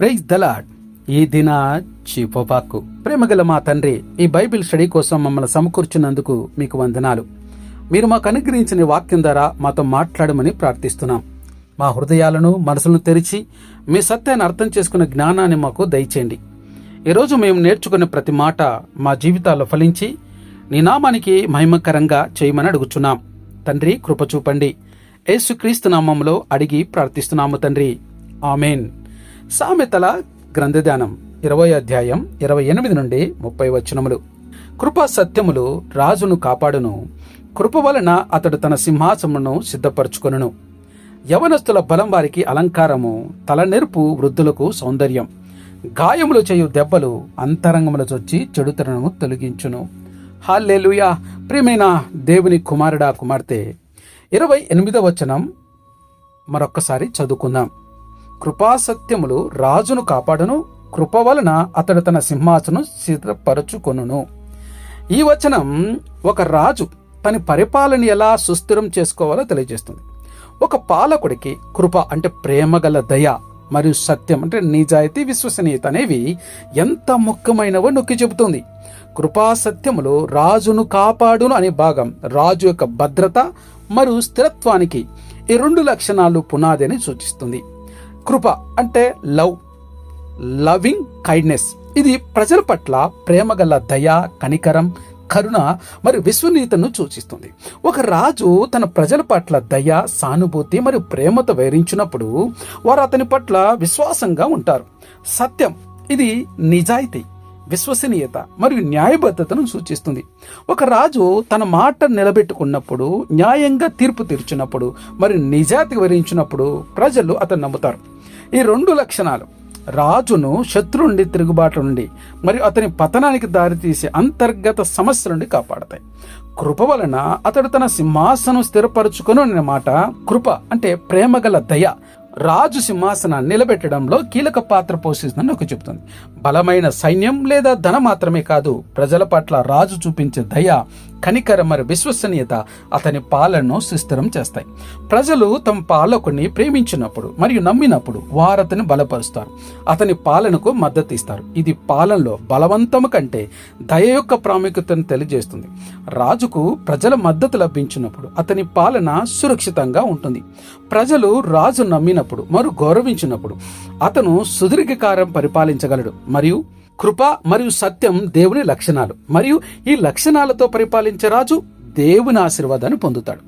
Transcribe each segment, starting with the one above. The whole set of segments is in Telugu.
ప్రైజ్ దలాడ్ ఈ దిన చీపోపాకు ప్రేమగల మా తండ్రి ఈ బైబిల్ స్టడీ కోసం మమ్మల్ని సమకూర్చున్నందుకు మీకు వందనాలు. మీరు మాకు అనుగ్రహించిన వాక్యం ద్వారా మాతో మాట్లాడమని ప్రార్థిస్తున్నాం. మా హృదయాలను మనసులను తెరిచి మీ సత్యాన్ని అర్థం చేసుకున్న జ్ఞానాన్ని మాకు దయచేయండి. ఈరోజు మేము నేర్చుకునే ప్రతి మాట మా జీవితాల్లో ఫలించి నీ నామానికి మహిమకరంగా చేయమని అడుగుచున్నాం. తండ్రి కృప చూపండి. యేసుక్రీస్తు నామంలో అడిగి ప్రార్థిస్తున్నాము తండ్రి. ఆమెన్. సామెతల గ్రంథధ్యానం ఇరవై అధ్యాయం ఇరవై ఎనిమిది నుండి ముప్పై వచనములు. కృపా సత్యములు రాజును కాపాడును. కృప వలన అతడు తన సింహాసమును సిద్ధపరచుకొనును. యవనస్తుల బలం వారికి అలంకారము తలనెరుపు వృద్ధులకు సౌందర్యం. గాయములు చేయు దెబ్బలు అంతరంగముల చొచ్చి చెడుతనను తొలగించును. హాల్లేలుయా! ప్రియమైన దేవుని కుమారుడా కుమార్తె! ఇరవై ఎనిమిదవ వచనం మరొక్కసారి చదువుకుందాం. కృపాసత్యములు రాజును కాపాడును కృప వలన అతడు తన సింహాసనం సిద్ధపరచుకొనును. ఈ వచనం ఒక రాజు తన పరిపాలన ఎలా సుస్థిరం చేసుకోవాలో తెలియజేస్తుంది. ఒక పాలకుడికి కృప అంటే ప్రేమగల దయ మరియు సత్యం అంటే నిజాయితీ విశ్వసనీయత అనేవి ఎంత ముఖ్యమైనవో నొక్కి చెబుతుంది. కృపా సత్యములు రాజును కాపాడును అనే భాగం రాజు యొక్క భద్రత మరియు స్థిరత్వానికి ఈ రెండు లక్షణాలు పునాది అని సూచిస్తుంది. కృప అంటే లవ్ లవింగ్ కైండ్నెస్ ఇది ప్రజల పట్ల ప్రేమగల దయ కనికరం కరుణ మరియు విశ్వనీయతను సూచిస్తుంది. ఒక రాజు తన ప్రజల పట్ల దయ సానుభూతి మరియు ప్రేమతో వైరించినప్పుడు వారు అతని పట్ల విశ్వాసంగా ఉంటారు. సత్యం ఇది నిజాయితీ విశ్వసనీయత మరియు న్యాయబద్ధతను సూచిస్తుంది. ఒక రాజు తన మాట నిలబెట్టుకున్నప్పుడు న్యాయంగా తీర్పు తీర్చినప్పుడు మరియు నిజాతి వివరించినప్పుడు ప్రజలు అతను నమ్ముతారు. ఈ రెండు లక్షణాలు. రాజును శత్రు నుండి తిరుగుబాటు నుండి మరియు అతని పతనానికి దారితీసే అంతర్గత సమస్య నుండి కాపాడతాయి. కృప వలన అతడు తన సింహాసనం స్థిరపరచుకుని అనే మాట కృప అంటే ప్రేమగల దయ. రాజు సింహాసనాన్ని నిలబెట్టడంలో కీలక పాత్ర పోషిస్తుందని ఒక చెబుతుంది. బలమైన సైన్యం లేదా ధన మాత్రమే కాదు ప్రజల పట్ల రాజు చూపించే దయ కనికర మరి విశ్వసనీయత అతని పాలనను సుస్థిరం చేస్తాయి. ప్రజలు తమ పాలకుని ప్రేమించినప్పుడు మరియు నమ్మినప్పుడు వారు అతని బలపరుస్తారు. అతని పాలనకు మద్దతు ఇస్తారు. ఇది పాలనలో బలవంతము కంటే దయ యొక్క ప్రాముఖ్యతను తెలియజేస్తుంది. రాజుకు ప్రజల మద్దతు లభించినప్పుడు అతని పాలన సురక్షితంగా ఉంటుంది. ప్రజలు రాజు నమ్మినప్పుడు మరియు గౌరవించినప్పుడు అతను సుదీర్ఘకారం పరిపాలించగలడు. మరియు కృప మరియు సత్యం దేవుని లక్షణాలు. మరియు ఈ లక్షణాలతో పరిపాలించే రాజు దేవుని ఆశీర్వాదాన్ని పొందుతాడు.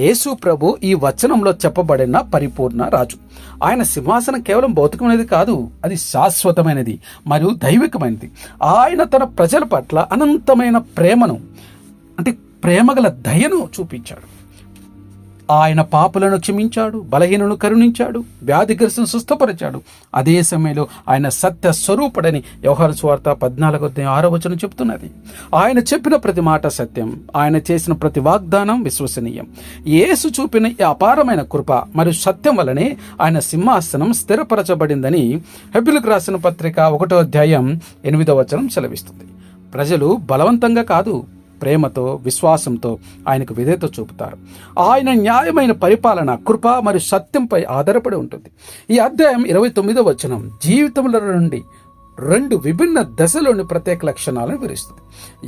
యేసు ప్రభు ఈ వచనంలో చెప్పబడిన పరిపూర్ణ రాజు. ఆయన సింహాసనం కేవలం భౌతికమైనది కాదు అది శాశ్వతమైనది మరియు దైవికమైనది. ఆయన తన ప్రజల పట్ల అనంతమైన ప్రేమను అంటే ప్రేమగల దయను చూపించాడు. ఆయన పాపులను క్షమించాడు బలహీనను కరుణించాడు వ్యాధిగ్రస్తును సుస్థపరిచాడు అదే సమయంలో ఆయన సత్య స్వరూపుడని వ్యవహార స్వార్త పద్నాలుగో ఆరో వచనం చెప్తున్నది ఆయన చెప్పిన ప్రతి మాట సత్యం. ఆయన చేసిన ప్రతి వాగ్దానం విశ్వసనీయం. యేసు చూపిన ఈ అపారమైన కృప మరియు సత్యం వలనే ఆయన సింహాసనం స్థిరపరచబడిందని హెబిలకు రాసిన పత్రిక ఒకటో అధ్యాయం ఎనిమిదో వచనం సెలవిస్తుంది. ప్రజలు బలవంతంగా కాదు ప్రేమతో విశ్వాసంతో ఆయనకు విధేయత చూపుతారు. ఆయన న్యాయమైన పరిపాలన కృప మరియు సత్యంపై ఆధారపడి ఉంటుంది. ఈ అధ్యాయం ఇరవై తొమ్మిదో వచనం జీవితంలో నుండి రెండు విభిన్న దశలోని ప్రత్యేక లక్షణాలను వివరిస్తుంది.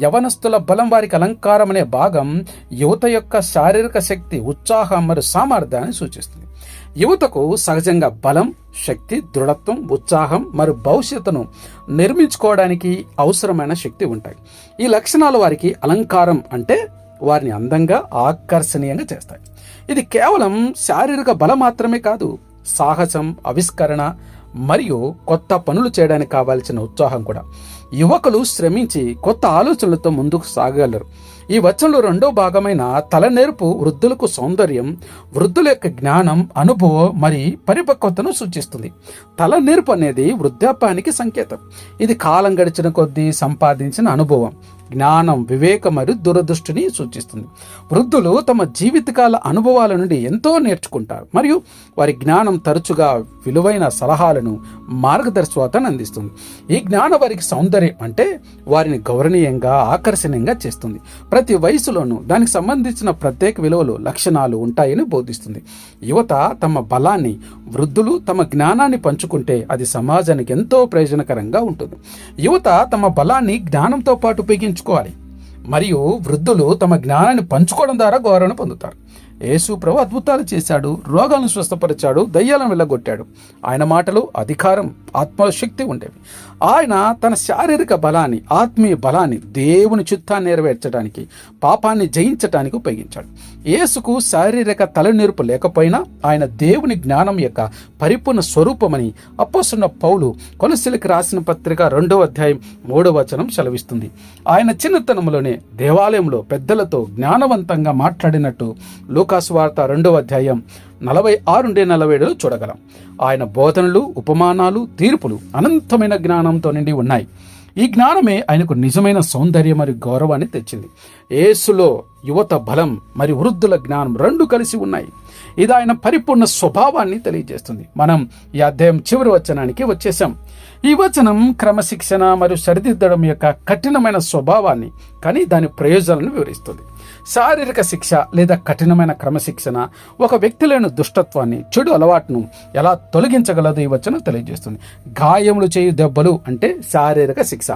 యవనస్తుల బలం వారికి అలంకారం అనే భాగం యువత యొక్క శారీరక శక్తి ఉత్సాహం మరియు సామర్థ్యాన్ని సూచిస్తుంది. యువతకు సహజంగా బలం శక్తి దృఢత్వం ఉత్సాహం మరియు భవిష్యత్తును నిర్మించుకోవడానికి అవసరమైన శక్తి ఉంటాయి. ఈ లక్షణాలు వారికి అలంకారం అంటే వారిని అందంగా ఆకర్షణీయంగా చేస్తాయి. ఇది కేవలం శారీరక బలం మాత్రమే కాదు సాహసం ఆవిష్కరణ మరియు కొత్త పనులు చేయడానికి కావాల్సిన ఉత్సాహం కూడా. యువకులు శ్రమించి కొత్త ఆలోచనలతో ముందుకు సాగగలరు ఈ వచనంలో రెండో భాగమైన తలనేర్పు వృద్ధులకు సౌందర్యం వృద్ధుల యొక్క జ్ఞానం అనుభవం మరి పరిపక్వతను సూచిస్తుంది. తలనేర్పు అనేది వృద్ధాప్యానికి సంకేతం. ఇది కాలం గడిచిన కొద్దీ సంపాదించిన అనుభవం. జ్ఞానం వివేక మరియు దురదృష్టిని సూచిస్తుంది. వృద్ధులు తమ జీవితకాల అనుభవాల నుండి ఎంతో నేర్చుకుంటారు మరియు వారి జ్ఞానం తరచుగా విలువైన సలహాలను మార్గదర్శకతను అందిస్తుంది. ఈ జ్ఞానం వారికి సౌందర్యం అంటే వారిని గౌరవనీయంగా ఆకర్షణీయంగా చేస్తుంది. ప్రతి వయసులోనూ దానికి సంబంధించిన ప్రత్యేక విలువలు లక్షణాలు ఉంటాయని బోధిస్తుంది. యువత తమ బలాన్ని వృద్ధులు తమ జ్ఞానాన్ని పంచుకుంటే అది సమాజానికి ఎంతో ప్రయోజనకరంగా ఉంటుంది. యువత తమ బలాన్ని జ్ఞానంతో పాటు ఉపయోగించు ఉపయోగించుకోవాలి మరియు వృద్ధులు తమ జ్ఞానాన్ని పంచుకోవడం ద్వారా గౌరవం పొందుతారు. యేసు ప్రభు అద్భుతాలు చేశాడు రోగాలను స్వస్థపరిచాడు దయ్యాలను వెళ్ళగొట్టాడు. ఆయన మాటలు అధికారం ఆత్మశక్తి ఉండేవి. ఆయన తన శారీరక బలాన్ని ఆత్మీయ బలాన్ని దేవుని చిత్తాన్ని నెరవేర్చడానికి పాపాన్ని జయించడానికి ఉపయోగించాడు. యేసుకు శారీరక తలనెరుపు లేకపోయినా ఆయన దేవుని జ్ఞానం యొక్క పరిపూర్ణ స్వరూపమని అప్పసున్న పౌలు కొలసిలికి రాసిన పత్రిక రెండవ అధ్యాయం మూడవ వచనం సెలవిస్తుంది. ఆయన చిన్నతనంలోనే దేవాలయంలో పెద్దలతో జ్ఞానవంతంగా మాట్లాడినట్టు లూకాసు వార్త రెండవ అధ్యాయం నలభై ఆరు నుండి నలభై ఏడులో చూడగలం. ఆయన బోధనలు ఉపమానాలు తీర్పులు అనంతమైన జ్ఞానంతో నిండి ఉన్నాయి. ఈ జ్ఞానమే ఆయనకు నిజమైన సౌందర్యం మరియు గౌరవాన్ని తెచ్చింది. ఏసులో యువత బలం మరియు వృద్ధుల జ్ఞానం రెండు కలిసి ఉన్నాయి. ఇది ఆయన పరిపూర్ణ స్వభావాన్ని తెలియజేస్తుంది. మనం ఈ అధ్యాయం చివరి వచనానికి వచ్చేసాం ఈ వచనం క్రమశిక్షణ మరియు సరిదిద్దడం యొక్క కఠినమైన స్వభావాన్ని కానీ దాని ప్రయోజనాలను వివరిస్తుంది. శారీరక శిక్ష లేదా కఠినమైన క్రమశిక్షణ ఒక వ్యక్తిలోని దుష్టత్వాన్ని చెడు అలవాటును ఎలా తొలగించగలదు ఈ వచనం తెలియజేస్తుంది. గాయములు చేయు దెబ్బలు అంటే శారీరక శిక్ష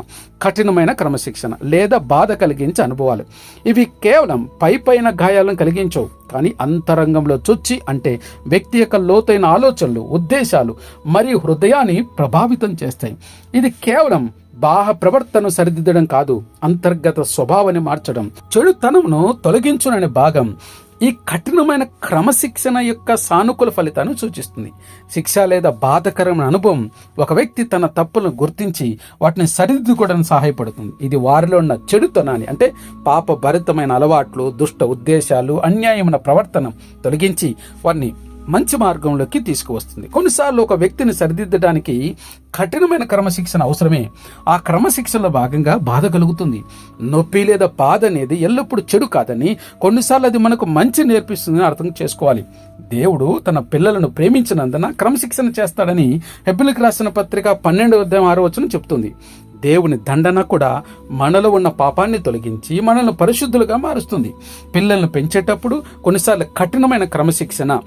కఠినమైన క్రమశిక్షణ లేదా బాధ కలిగించే అనుభవాలు. ఇవి కేవలం పై పైన గాయాలను కలిగించవు కానీ అంతరంగంలో చొచ్చి అంటే వ్యక్తి యొక్క లోతైన ఆలోచనలు ఉద్దేశాలు మరియు హృదయాన్ని ప్రభావితం చేస్తాయి. ఇది కేవలం బాహ ప్రవర్తనను సరిదిద్దడం కాదు అంతర్గత స్వభావాన్ని మార్చడం. చెడుతనమును తొలగించుననే భాగం ఈ కఠినమైన క్రమశిక్షణ యొక్క సానుకూల ఫలితాన్ని సూచిస్తుంది. శిక్ష లేదా బాధకరమైన అనుభవం ఒక వ్యక్తి తన తప్పులను గుర్తించి వాటిని సరిదిద్దుకోవడానికి సహాయపడుతుంది. ఇది వారిలో ఉన్న చెడుతనాన్ని అంటే పాప భరితమైన అలవాట్లు దుష్ట ఉద్దేశాలు అన్యాయమైన ప్రవర్తన తొలగించి వారిని మంచి మార్గంలోకి తీసుకువస్తుంది. కొన్నిసార్లు ఒక వ్యక్తిని సరిదిద్దడానికి కఠినమైన క్రమశిక్షణ అవసరమే. ఆ క్రమశిక్షణలో భాగంగా బాధ కలుగుతుంది. నొప్పి లేదా బాధ అనేది ఎల్లప్పుడూ చెడు కాదని కొన్నిసార్లు అది మనకు మంచి నేర్పిస్తుందని అర్థం చేసుకోవాలి. దేవుడు తన పిల్లలను ప్రేమించినందున క్రమశిక్షణ చేస్తాడని హెబ్బిలికి రాసిన పత్రిక పన్నెండు అధ్యాయం ఆరో వచనం చెప్తుంది. దేవుని దండన కూడా మనలో ఉన్న పాపాన్ని తొలగించి మనల్ని పరిశుద్ధులుగా మారుస్తుంది. పిల్లలను పెంచేటప్పుడు కొన్నిసార్లు కఠినమైన క్రమశిక్షణ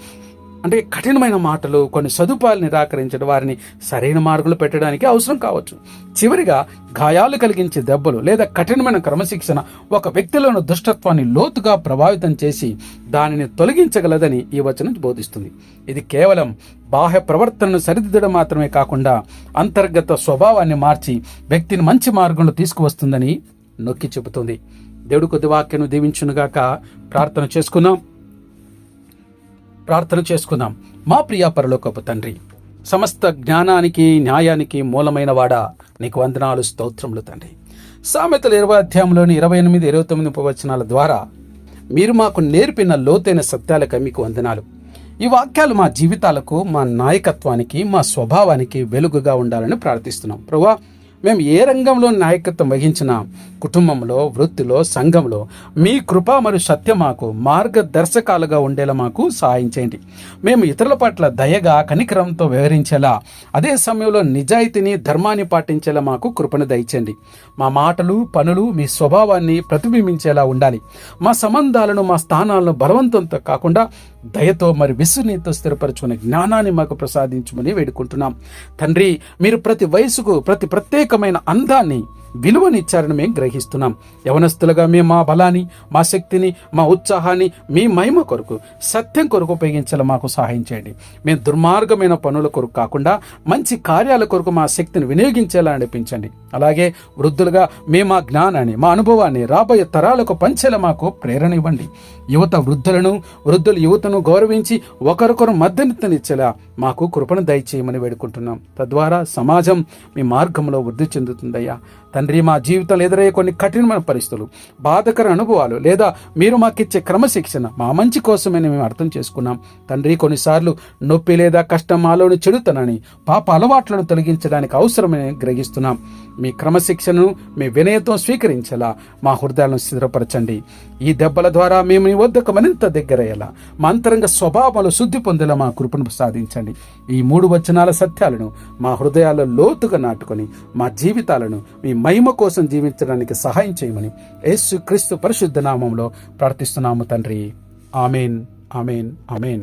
అంటే కఠినమైన మాటలు కొన్ని సదుపాయాలు నిరాకరించడం వారిని సరైన మార్గంలో పెట్టడానికి అవసరం కావచ్చు. చివరిగా గాయాలు కలిగించే దెబ్బలు లేదా కఠినమైన క్రమశిక్షణ ఒక వ్యక్తిలోని దుష్టత్వాన్ని లోతుగా ప్రభావితం చేసి దానిని తొలగించగలదని ఈ వచనం బోధిస్తుంది. ఇది కేవలం బాహ్య ప్రవర్తనను సరిదిద్దడం మాత్రమే కాకుండా అంతర్గత స్వభావాన్ని మార్చి వ్యక్తిని మంచి మార్గంలో తీసుకువస్తుందని నొక్కి చెబుతుంది. దేవుడు కొద్ది వాక్యను దీవించునుగాక ప్రార్థన చేసుకున్నాం ప్రార్థన చేసుకుందాం. మా ప్రియ పరలోకపు తండ్రి సమస్త జ్ఞానానికి న్యాయానికి మూలమైన వాడా నీకు వందనాలు స్తోత్రములు తండ్రి. సామెతల ఇరవై అధ్యాయంలోని ఇరవై ఎనిమిది ఇరవై తొమ్మిది ఉపవచనాల ద్వారా మీరు మాకు నేర్పిన లోతైన సత్యాలకై మీకు వందనాలు. ఈ వాక్యాలు మా జీవితాలకు మా నాయకత్వానికి మా స్వభావానికి వెలుగుగా ఉండాలని ప్రార్థిస్తున్నాం. ప్రభా మేము ఏ రంగంలో నాయకత్వం వహించినా కుటుంబంలో వృత్తిలో సంఘంలో మీ కృప మరియు సత్యం మాకు మార్గదర్శకాలుగా ఉండేలా మాకు సహాయం చేయండి. మేము ఇతరుల పట్ల దయగా కనికరంతో వ్యవహరించేలా అదే సమయంలో నిజాయితీని ధర్మాన్ని పాటించేలా మాకు కృపను దయచేయండి. మా మాటలు పనులు మీ స్వభావాన్ని ప్రతిబింబించేలా ఉండాలి. మా సంబంధాలను మా స్థానాలను బలవంతంతో కాకుండా దయతో మరి విసునీతో స్థిరపరచుకునే జ్ఞానాన్ని మాకు ప్రసాదించమని వేడుకుంటున్నాం. తండ్రి మీరు ప్రతి వయసుకు ప్రతి ప్రత్యేకమైన అందాన్ని విలువనిచ్చారని మేము గ్రహిస్తున్నాం. యవనస్తులుగా మేము మా బలాన్ని మా శక్తిని మా ఉత్సాహాన్ని మీ మహిమ కొరకు సత్యం కొరకు ఉపయోగించాలి మాకు సహాయం చేయండి. మేము దుర్మార్గమైన పనుల కొరకు కాకుండా మంచి కార్యాల కొరకు మా శక్తిని వినియోగించేలా నడిపించండి. అలాగే వృద్ధులుగా మేము మా జ్ఞానాన్ని మా అనుభవాన్ని రాబోయే తరాలకు పంచేలా మాకు ప్రేరణ ఇవ్వండి. యువత వృద్ధులను వృద్ధులు యువతను గౌరవించి ఒకరొకరు మద్దతునిచ్చేలా మాకు కృపను దయచేయమని వేడుకుంటున్నాం. తద్వారా సమాజం మీ మార్గంలో వృద్ధి చెందుతుందయ్యా. తండ్రి మా జీవితంలో ఎదురయ్యే కొన్ని కఠినమైన పరిస్థితులు బాధకర అనుభవాలు లేదా మీరు మాకిచ్చే క్రమశిక్షణ మా మంచి కోసమే మేము అర్థం చేసుకున్నాం. తండ్రి కొన్నిసార్లు నొప్పి లేదా కష్టం మాలోని చెడుతనని పాప అలవాట్లను తొలగించడానికి అవసరమని గ్రహిస్తున్నాం. మీ క్రమశిక్షణను మీ వినయత్వం స్వీకరించేలా మా హృదయాలను స్థిరపరచండి. ఈ దెబ్బల ద్వారా మేము మీ వద్దకు మరింత దగ్గరయ్యేలా మా అంతరంగ స్వభావాలు శుద్ధి పొందేలా మా కృపను సాధించండి. ఈ మూడు వచనాల సత్యాలను మా హృదయాల్లో లోతుగా నాటుకొని మా జీవితాలను మీ మహిమ కోసం జీవించడానికి సహాయం చేయమని యేసు క్రీస్తు పరిశుద్ధ నామంలో ప్రార్థిస్తున్నాము తండ్రి. Amen amen amen.